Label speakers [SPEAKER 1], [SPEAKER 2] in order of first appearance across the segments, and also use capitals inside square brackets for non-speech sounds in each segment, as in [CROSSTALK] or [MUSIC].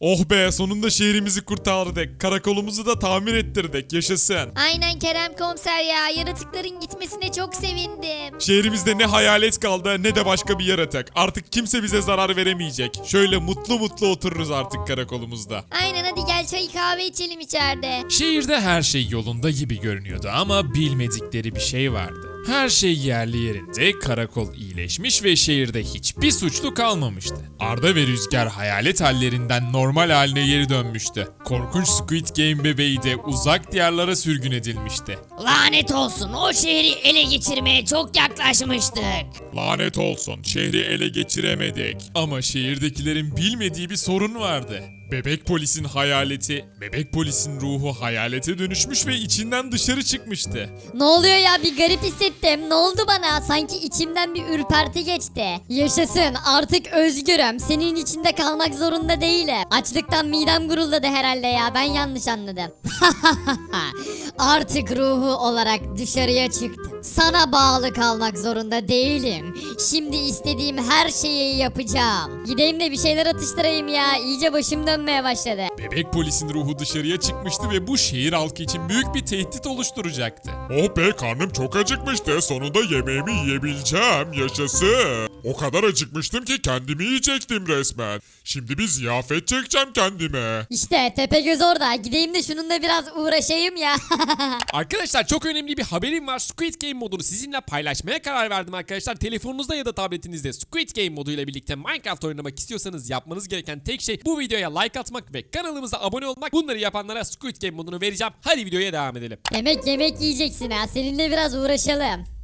[SPEAKER 1] Oh be sonunda şehrimizi kurtardık. Karakolumuzu da tamir ettirdik. Yaşasın.
[SPEAKER 2] Aynen Kerem komiser ya. Yaratıkların gitmesine çok sevindim.
[SPEAKER 1] Şehrimizde ne hayalet kaldı ne de başka bir yaratık. Artık kimse bize zarar veremeyecek. Şöyle mutlu mutlu otururuz artık karakolumuzda.
[SPEAKER 2] Aynen hadi gel çay kahve içelim içeride.
[SPEAKER 3] Şehirde her şey yolunda gibi görünüyordu ama bilmedikleri bir şey vardı. Her şey yerli yerinde, karakol iyileşmiş ve şehirde hiçbir suçlu kalmamıştı. Arda ve Rüzgar hayalet hallerinden normal haline geri dönmüştü. Korkunç Squid Game bebeği de uzak diyarlara sürgün edilmişti.
[SPEAKER 2] Lanet olsun o şehri ele geçirmeye çok yaklaşmıştık.
[SPEAKER 1] Lanet olsun şehri ele geçiremedik.
[SPEAKER 3] Ama şehirdekilerin bilmediği bir sorun vardı.
[SPEAKER 1] Bebek polisin hayaleti, bebek polisin ruhu hayalete dönüşmüş ve içinden dışarı çıkmıştı.
[SPEAKER 2] Ne oluyor ya bir garip hissettim. Ne oldu bana? Sanki içimden bir ürperti geçti. Yaşasın artık özgürüm. Senin içinde kalmak zorunda değilim. Açlıktan midem guruldadı herhalde ya. Ben yanlış anladım. [LAUGHS] artık ruhu olarak dışarıya çıktım. Sana bağlı kalmak zorunda değilim. Şimdi istediğim her şeyi yapacağım. Gideyim de bir şeyler atıştırayım ya. İyice başım dönmeye başladı.
[SPEAKER 3] Bebek polisin ruhu dışarıya çıkmıştı ve bu şehir halkı için büyük bir tehdit oluşturacaktı.
[SPEAKER 1] Oh be karnım çok acıkmıştı. Sonunda yemeğimi yiyebileceğim. Yaşasın. O kadar acıkmıştım ki kendimi yiyecektim resmen. Şimdi bir ziyafet çekeceğim kendime.
[SPEAKER 2] İşte Tepegöz orada. Gideyim de şununla biraz uğraşayım ya. [LAUGHS]
[SPEAKER 4] Arkadaşlar çok önemli bir haberim var. Squid Game modunu sizinle paylaşmaya karar verdim arkadaşlar. Telefonunuzda ya da tabletinizde Squid Game moduyla birlikte Minecraft oynamak istiyorsanız yapmanız gereken tek şey bu videoya like atmak ve kanalımıza abone olmak. Bunları yapanlara Squid Game modunu vereceğim. Hadi videoya devam edelim.
[SPEAKER 2] Yemek yemek yiyeceksin ha. Seninle biraz uğraşalım.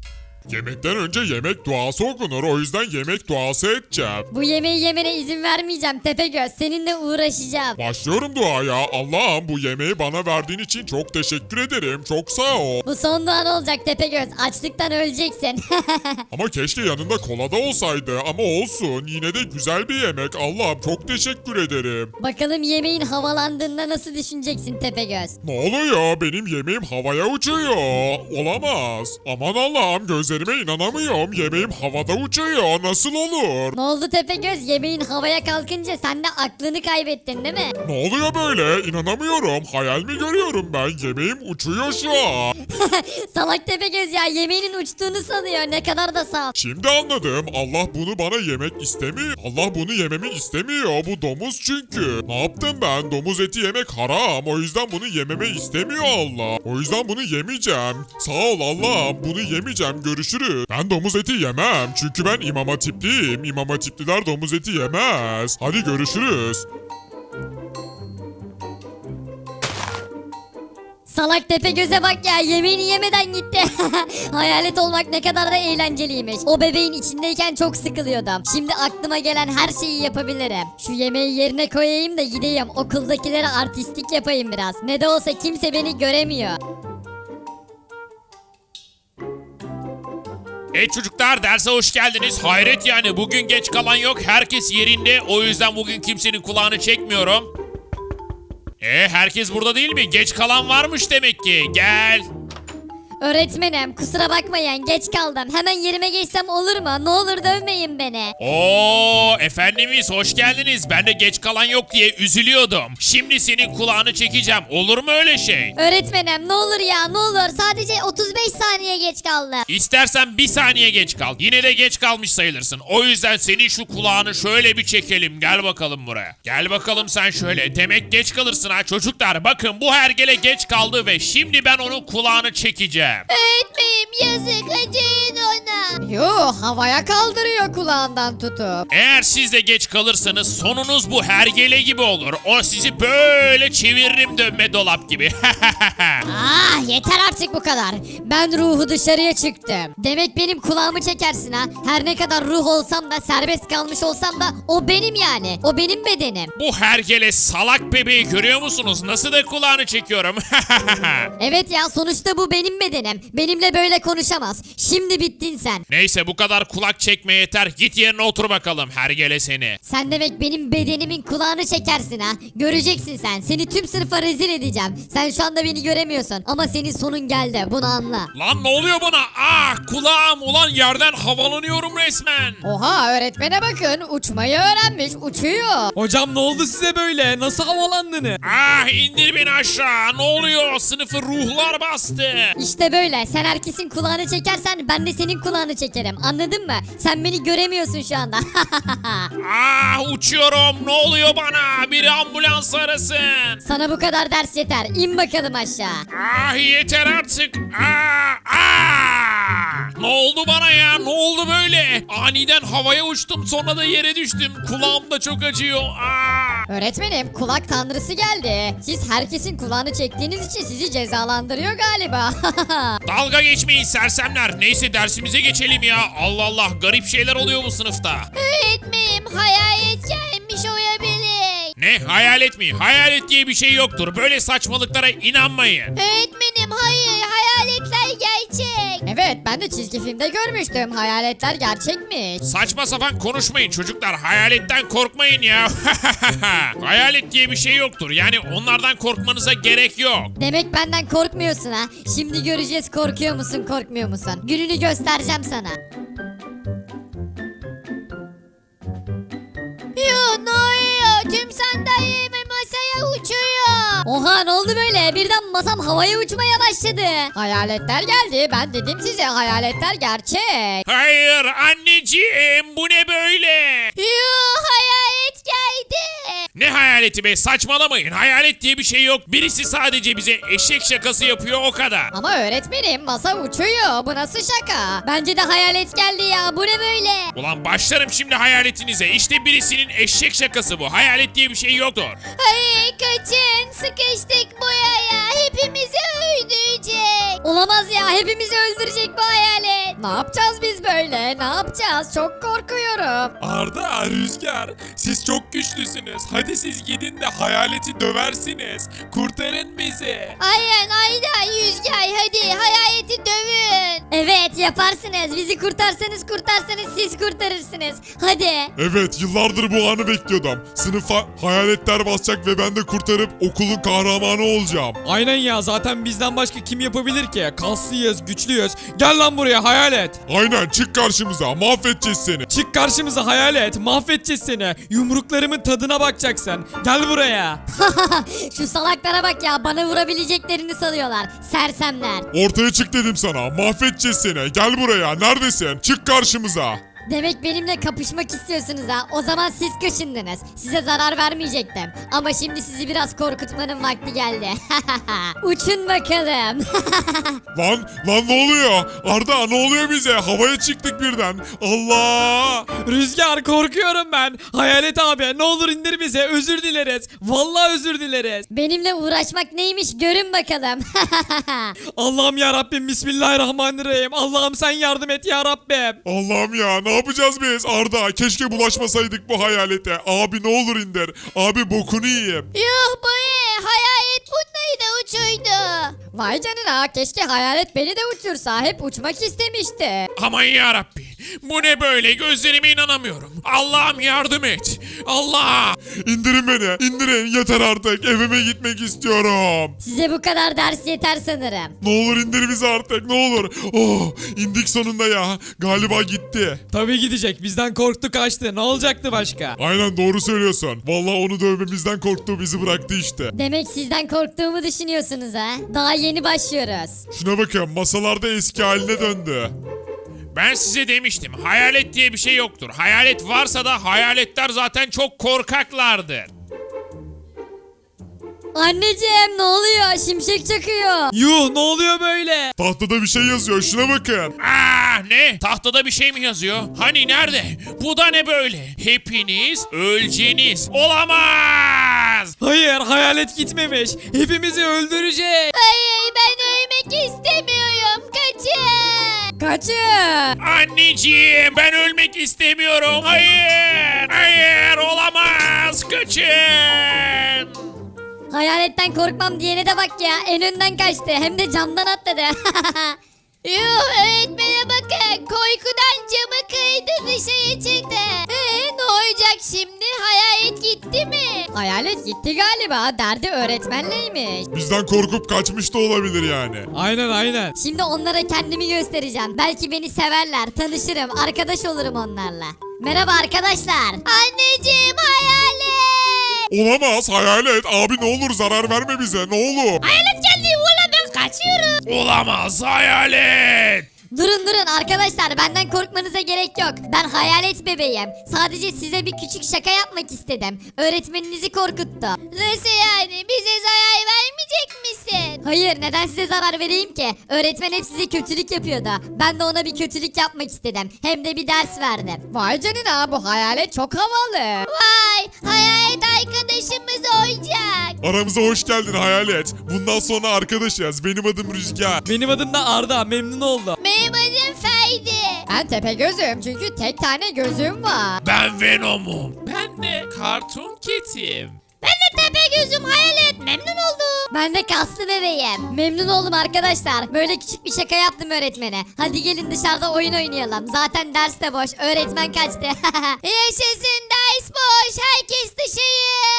[SPEAKER 1] Yemekten önce yemek duası okunur. O yüzden yemek duası edeceğim.
[SPEAKER 2] Bu yemeği yemene izin vermeyeceğim Tepegöz. Seninle uğraşacağım.
[SPEAKER 1] Başlıyorum duaya. Allah'ım bu yemeği bana verdiğin için çok teşekkür ederim. Çok sağ ol.
[SPEAKER 2] Bu son duan olacak Tepegöz. Açlıktan öleceksin. [LAUGHS]
[SPEAKER 1] Ama keşke yanında kola da olsaydı. Ama olsun. Yine de güzel bir yemek. Allah'ım çok teşekkür ederim.
[SPEAKER 2] Bakalım yemeğin havalandığında nasıl düşüneceksin Tepegöz?
[SPEAKER 1] Ne oluyor? Benim yemeğim havaya uçuyor. Olamaz. Aman Allah'ım gözlerime inanamıyorum. Yemeğim havada uçuyor. Nasıl olur?
[SPEAKER 2] Ne oldu Tepegöz? Yemeğin havaya kalkınca sen de aklını kaybettin değil mi?
[SPEAKER 1] Ne oluyor böyle? İnanamıyorum. Hayal mi görüyorum ben? Yemeğim uçuyor şu an. [LAUGHS]
[SPEAKER 2] Salak Tepegöz ya yemeğinin uçtuğunu sanıyor. Ne kadar da saf.
[SPEAKER 1] Şimdi anladım. Allah bunu bana yemek istemiyor. Allah bunu yememi istemiyor. Bu domuz çünkü. Ne yaptım ben? Domuz eti yemek haram. O yüzden bunu yememe istemiyor Allah. O yüzden bunu yemeyeceğim. Sağ ol Allah'ım. Bunu yemeyeceğim. Görüşürüz. Ben domuz eti yemem. Çünkü ben imam hatipliyim. İmam hatipliler domuz eti yemez. Hadi görüşürüz.
[SPEAKER 2] Salak Tepegöz'e bak ya yemeğini yemeden gitti. [LAUGHS] Hayalet olmak ne kadar da eğlenceliymiş. O bebeğin içindeyken çok sıkılıyordum. Şimdi aklıma gelen her şeyi yapabilirim. Şu yemeği yerine koyayım da gideyim okuldakilere artistlik yapayım biraz. Ne de olsa kimse beni göremiyor.
[SPEAKER 5] E çocuklar derse hoş geldiniz. Hayret yani bugün geç kalan yok. Herkes yerinde. O yüzden bugün kimsenin kulağını çekmiyorum. E herkes burada değil mi? Geç kalan varmış demek ki. Gel.
[SPEAKER 2] Öğretmenim kusura bakmayın geç kaldım. Hemen yerime geçsem olur mu? Ne olur dövmeyin beni.
[SPEAKER 5] Oo efendimiz hoş geldiniz. Ben de geç kalan yok diye üzülüyordum. Şimdi senin kulağını çekeceğim. Olur mu öyle şey?
[SPEAKER 2] Öğretmenim ne olur ya ne olur sadece 35 saniye geç kaldım.
[SPEAKER 5] İstersen bir saniye geç kal. Yine de geç kalmış sayılırsın. O yüzden senin şu kulağını şöyle bir çekelim. Gel bakalım buraya. Gel bakalım sen şöyle. Demek geç kalırsın ha çocuklar. Bakın bu hergele geç kaldı ve şimdi ben onun kulağını çekeceğim.
[SPEAKER 2] Öğretmenim yazık. Acıyın Yo havaya kaldırıyor kulağından tutup.
[SPEAKER 5] Eğer siz de geç kalırsanız sonunuz bu hergele gibi olur. O sizi böyle çeviririm dönme dolap gibi. [LAUGHS]
[SPEAKER 2] Ah yeter artık bu kadar. Ben ruhu dışarıya çıktım. Demek benim kulağımı çekersin ha. Her ne kadar ruh olsam da serbest kalmış olsam da o benim yani. O benim bedenim.
[SPEAKER 5] bu hergele salak bebeği görüyor musunuz? Nasıl da kulağını çekiyorum. [LAUGHS]
[SPEAKER 2] Evet ya sonuçta bu benim bedenim. Benimle böyle konuşamaz. Şimdi bittin sen.
[SPEAKER 5] Neyse bu kadar kulak çekme yeter. Git yerine otur bakalım hergele seni.
[SPEAKER 2] Sen demek benim bedenimin kulağını çekersin ha. Göreceksin sen. Seni tüm sınıfa rezil edeceğim. Sen şu anda beni göremiyorsun. Ama senin sonun geldi. Bunu anla.
[SPEAKER 5] Lan ne oluyor bana? Ah kulağım ulan yerden havalanıyorum resmen.
[SPEAKER 2] Oha öğretmene bakın. Uçmayı öğrenmiş. Uçuyor.
[SPEAKER 4] Hocam ne oldu size böyle? Nasıl havalandınız?
[SPEAKER 5] Ah indir beni aşağı. Ne oluyor? Sınıfı ruhlar bastı.
[SPEAKER 2] İşte böyle. Sen herkesin kulağını çekersen ben de senin kulağını çekerim. Anladın mı? Sen beni göremiyorsun şu anda. [LAUGHS]
[SPEAKER 5] Ah uçuyorum. Ne oluyor bana? Biri ambulans arasın.
[SPEAKER 2] Sana bu kadar ders yeter. İn bakalım aşağı.
[SPEAKER 5] Ah yeter artık. Ah, ah. Ne oldu bana ya? Ne oldu böyle? Aniden havaya uçtum sonra da yere düştüm. Kulağım da çok acıyor. Ah.
[SPEAKER 2] Öğretmenim kulak tanrısı geldi. Siz herkesin kulağını çektiğiniz için sizi cezalandırıyor galiba. [LAUGHS]
[SPEAKER 5] Dalga geçmeyin sersemler. Neyse dersimize geçelim ya. Allah Allah garip şeyler oluyor bu sınıfta.
[SPEAKER 2] Öğretmenim hayalet gelmiş olabilir.
[SPEAKER 5] Ne hayalet mi? Hayalet diye bir şey yoktur. Böyle saçmalıklara inanmayın.
[SPEAKER 2] Öğretmenim hayır gerçek. Evet ben de çizgi filmde görmüştüm. Hayaletler gerçekmiş.
[SPEAKER 5] Saçma sapan konuşmayın çocuklar. Hayaletten korkmayın ya. [LAUGHS] Hayalet diye bir şey yoktur. Yani onlardan korkmanıza gerek yok.
[SPEAKER 2] Demek benden korkmuyorsun ha. Şimdi göreceğiz korkuyor musun korkmuyor musun. Gününü göstereceğim sana. Yo ne oluyor? Tüm ne oldu böyle? Birden masam havaya uçmaya başladı. Hayaletler geldi. Ben dedim size hayaletler gerçek.
[SPEAKER 5] Hayır anneciğim bu ne böyle?
[SPEAKER 2] Geldi.
[SPEAKER 5] Ne hayaleti be saçmalamayın. Hayalet diye bir şey yok. Birisi sadece bize eşek şakası yapıyor o kadar.
[SPEAKER 2] Ama öğretmenim masa uçuyor. Bu nasıl şaka? Bence de hayalet geldi ya. Bu ne böyle?
[SPEAKER 5] Ulan başlarım şimdi hayaletinize. İşte birisinin eşek şakası bu. Hayalet diye bir şey yoktur.
[SPEAKER 2] Hayır kaçın. Sıkıştık buraya. Hepimizi öldürecek. Olamaz ya. Hepimizi öldürecek bu hayalet. Ne yapacağız biz böyle? Ne yapacağız? Çok korkuyorum.
[SPEAKER 3] Arda, Rüzgar, siz çok güçlüsünüz. Hadi siz gidin de hayaleti döversiniz. Kurtarın bizi.
[SPEAKER 2] Aynen aynen Yüzgay hadi hayaleti dövün. Evet yaparsınız. Bizi kurtarsanız kurtarsanız siz kurtarırsınız. Hadi.
[SPEAKER 1] Evet yıllardır bu anı bekliyordum. Sınıfa hayaletler basacak ve ben de kurtarıp okulun kahramanı olacağım.
[SPEAKER 4] Aynen ya zaten bizden başka kim yapabilir ki? Kaslıyız, güçlüyüz. Gel lan buraya hayalet.
[SPEAKER 1] Aynen çık karşımıza mahvedeceğiz seni.
[SPEAKER 4] Çık karşımıza hayalet. Mahvedeceğiz seni. Yumruklarımın tadına bakacaksın. Gel buraya. [LAUGHS]
[SPEAKER 2] Şu salaklara bak ya bana vurabileceklerini sanıyorlar. Sersemler.
[SPEAKER 1] Ortaya çık dedim sana mahvedeceğiz seni. Gel buraya neredesin? Çık karşımıza.
[SPEAKER 2] Demek benimle kapışmak istiyorsunuz ha. O zaman siz kaşındınız. Size zarar vermeyecektim. Ama şimdi sizi biraz korkutmanın vakti geldi. [LAUGHS] Uçun bakalım. [LAUGHS]
[SPEAKER 1] Lan lan ne oluyor? Arda ne oluyor bize? Havaya çıktık birden. Allah!
[SPEAKER 4] Rüzgar korkuyorum ben. Hayalet abi ne olur indir bizi. Özür dileriz. Vallahi özür dileriz.
[SPEAKER 2] benimle uğraşmak neymiş görün bakalım. [LAUGHS]
[SPEAKER 4] Allah'ım ya Rabbim Bismillahirrahmanirrahim. Allah'ım sen yardım et ya Rabbim.
[SPEAKER 1] Allah'ım ya ne yapacağız biz? Arda keşke bulaşmasaydık bu hayalete. Abi ne olur indir. Abi bokunu yiyeyim.
[SPEAKER 2] Yuh bu ne? Hayalet bunları da uçuydu. Vay canına keşke hayalet beni de uçursa. Hep uçmak istemişti.
[SPEAKER 5] Aman yarabbi. Bu ne böyle? Gözlerime inanamıyorum. Allah'ım yardım et. Allah!
[SPEAKER 1] İndirin beni. indirin yeter artık. Evime gitmek istiyorum.
[SPEAKER 2] Size bu kadar ders yeter sanırım.
[SPEAKER 1] Ne olur indir bizi artık ne olur. Oh indik sonunda ya. Galiba gitti.
[SPEAKER 4] Tabii gidecek. Bizden korktu kaçtı. Ne olacaktı başka?
[SPEAKER 1] Aynen doğru söylüyorsun. Vallahi onu dövmemizden korktu bizi bıraktı işte.
[SPEAKER 2] Demek sizden korktuğumu düşünüyorsunuz ha? Daha yeni başlıyoruz.
[SPEAKER 1] Şuna bakın masalarda eski haline döndü.
[SPEAKER 5] Ben size demiştim. Hayalet diye bir şey yoktur. Hayalet varsa da hayaletler zaten çok korkaklardır.
[SPEAKER 2] Anneciğim ne oluyor? Şimşek çakıyor.
[SPEAKER 4] Yuh ne oluyor böyle?
[SPEAKER 1] Tahtada bir şey yazıyor şuna bakın.
[SPEAKER 5] Ah ne? Tahtada bir şey mi yazıyor? Hani nerede? Bu da ne böyle? Hepiniz öleceğiniz. Olamaz.
[SPEAKER 4] Hayır hayalet gitmemiş. Hepimizi öldürecek.
[SPEAKER 2] Hayır ben ölmek istemiyorum. Kaçın. Kaçın.
[SPEAKER 5] Anneciğim ben ölmek istemiyorum. Hayır. Hayır olamaz. Kaçın.
[SPEAKER 2] Hayaletten korkmam diyene de bak ya. En önden kaçtı. Hem de camdan atladı. [LAUGHS] Yuh öğretmene Hayalet gitti galiba. Derdi öğretmenleymiş.
[SPEAKER 1] Bizden korkup kaçmış da olabilir yani.
[SPEAKER 4] Aynen aynen.
[SPEAKER 2] Şimdi onlara kendimi göstereceğim. Belki beni severler, tanışırım, arkadaş olurum onlarla. Merhaba arkadaşlar. Anneciğim hayalet.
[SPEAKER 1] Olamaz hayalet. Abi ne olur zarar verme bize ne olur.
[SPEAKER 2] Hayalet geldi. Valla ben kaçıyorum.
[SPEAKER 5] Olamaz hayalet.
[SPEAKER 2] Durun durun arkadaşlar benden korkmanıza gerek yok. Ben hayalet bebeğim. Sadece size bir küçük şaka yapmak istedim. Öğretmeninizi korkuttum. Nasıl yani? Bize zarar vermeyecek misin? Hayır neden size zarar vereyim ki? Öğretmen hep size kötülük yapıyordu. Ben de ona bir kötülük yapmak istedim. Hem de bir ders verdim. Vay canına bu hayalet çok havalı. Vay hayalet arkadaşımız olacak.
[SPEAKER 1] Aramıza hoş geldin hayalet. Bundan sonra arkadaşız. Benim adım Rüzgar.
[SPEAKER 4] Benim adım da Arda memnun oldum.
[SPEAKER 2] Benim adım Ferdi. Ben tepe gözüm çünkü tek tane gözüm var.
[SPEAKER 5] Ben Venom'um.
[SPEAKER 3] Ben de Cartoon Kitty'im.
[SPEAKER 2] Ben de tepe gözüm hayalet memnun oldum. Ben de kaslı bebeğim. Memnun oldum arkadaşlar. Böyle küçük bir şaka yaptım öğretmene. Hadi gelin dışarıda oyun oynayalım. Zaten ders de boş. Öğretmen kaçtı. [LAUGHS] Yaşasın ders boş. Herkes dışarı.